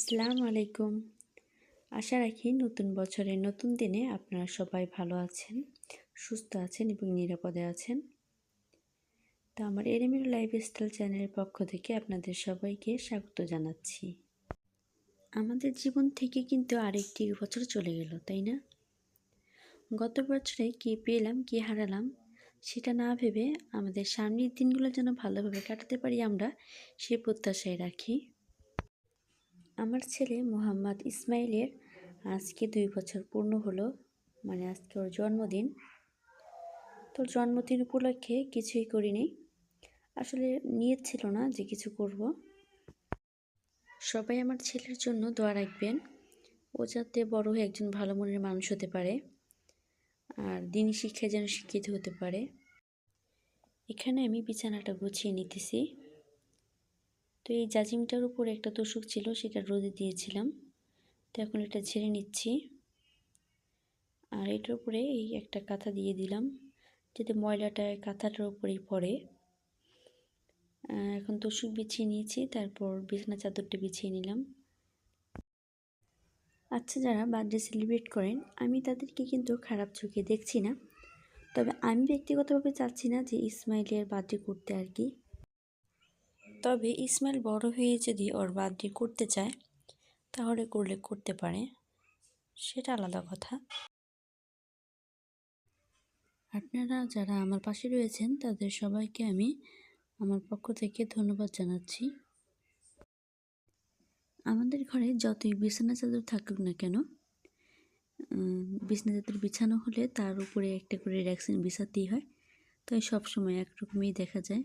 আসসালামু আলাইকুম। আশা রাখি নতুন বছরের নতুন দিনে আপনারা সবাই ভালো আছেন, সুস্থ আছেন এবং নিরাপদে আছেন। তো আমার এরেমির লাইফস্টাইল চ্যানেলের পক্ষ থেকে আপনাদের সবাইকে স্বাগত জানাচ্ছি। আমাদের জীবন থেকে কিন্তু আরেকটি বছর চলে গেল, তাই না? গত বছরে কী পেলাম, কী হারালাম, সেটা না ভেবে আমাদের সামনের দিনগুলো যেন ভালোভাবে কাটাতে পারি আমরা, সে প্রত্যাশায় রাখি। আমার ছেলে মোহাম্মদ ইসমাইলের আজকে দুই বছর পূর্ণ হলো। মানে আজকে ওর জন্মদিন। তোর জন্মদিন উপলক্ষে কিছুই করিনি। আসলে নিয়ত ছিল না যে কিছু করব। সবাই আমার ছেলের জন্য দোয়া রাখবেন। ও যাতে বড় হয়ে একজন ভালো মনের মানুষ হতে পারে। আর দিনই শিক্ষায় যেন শিক্ষিত হতে পারে। এখানে আমি বিছানাটা গুছিয়ে নিতেছি। তো এই জাজিমটার উপরে একটা তোষক ছিল সেটা রোদে দিয়েছিলাম। তো এখন এটা ঝেড়ে নিচ্ছি। আর এটার উপরে এই একটা কাঁথা দিয়ে দিলাম, যাতে ময়লাটা কাঁথাটার উপরেই পড়ে। এখন তোষক বিছিয়ে নিয়েছি, তারপর বিছানা চাদরটা বিছিয়ে নিলাম। আচ্ছা যারা বার্থডে সেলিব্রেট করেন, আমি তাদেরকে কিন্তু খারাপ চোখে দেখছি না। তবে আমি ব্যক্তিগতভাবে চাচ্ছি না যে ইসমাইলের বার্থডে করতে আর কি। তবে ইসমাইল বড় হয়ে যদি ওর বার্থডে করতে চায়, তাহলে করলে করতে পারে। সেটা আলাদা কথা। আপনারা যারা আমার পাশে রয়েছেন, তাদের সবাইকে আমি আমার পক্ষ থেকে ধন্যবাদ জানাচ্ছি। আমাদের ঘরে যতই বিছানা চাদর থাকুক না কেন বিছানা চাদর বিছানো হলে তার উপরে একটা করে র্যাক্সিন বিছাতেই হয়। তাই সবসময় একরকমই দেখা যায়।